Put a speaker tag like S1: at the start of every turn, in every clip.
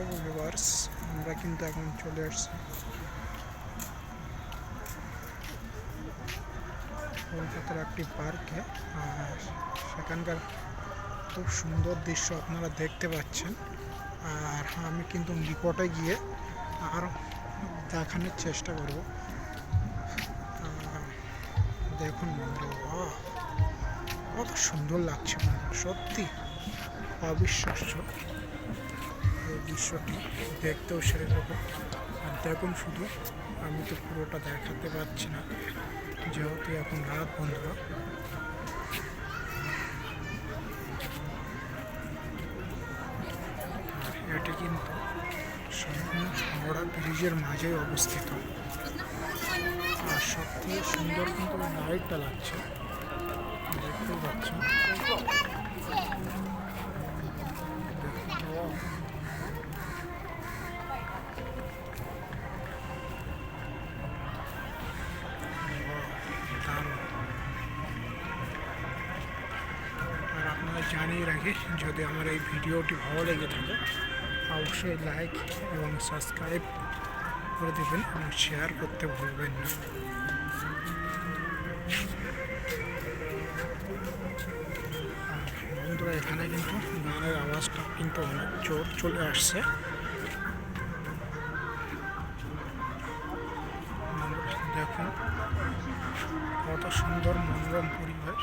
S1: Hello viewers আমরা কিন্তু এখন চলে আসছি। কলকাতার একটি পার্কে আর সেখানকার খুব সুন্দর দৃশ্য আপনারা দেখতে পাচ্ছেন। আর আমি কিন্তু নিকটে গিয়ে আরও দেখানোর চেষ্টা করব। দেখুন বন্ধুরা কত সুন্দর লাগছে সত্যি অবিশ্বাস্য। দৃশ্যটি দেখতেও সেরকম। আর দেখুন শুধু, আমি তো পুরোটা দেখাতে পারছি না, যেহেতু এখন রাত বন্ধুরা। এটি কিন্তু সম্পূর্ণ হাওড়া ব্রিজের মাঝে অবস্থিত। আর সব থেকে সুন্দর কিন্তু লাইটটা লাগছে দেখতে পাচ্ছেন। জানিয়ে রাখি, যদি আমার এই ভিডিওটি ভালো লেগে থাকে, অবশ্যই লাইক এবং সাবস্ক্রাইব করে দেবেন এবং শেয়ার করতে ভুলবেন না। বন্ধুরা, এখানে কিন্তু গানের আওয়াজটা কিন্তু অনেক জোর চলে আসছে। দেখুন, কত সুন্দর মনোরম পরিবেশ।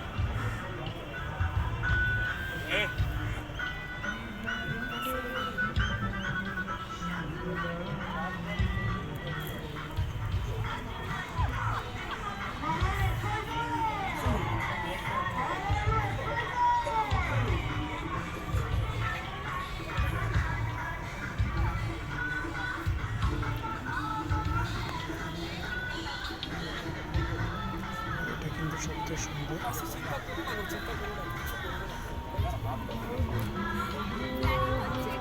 S1: সবচেয়ে সুন্দর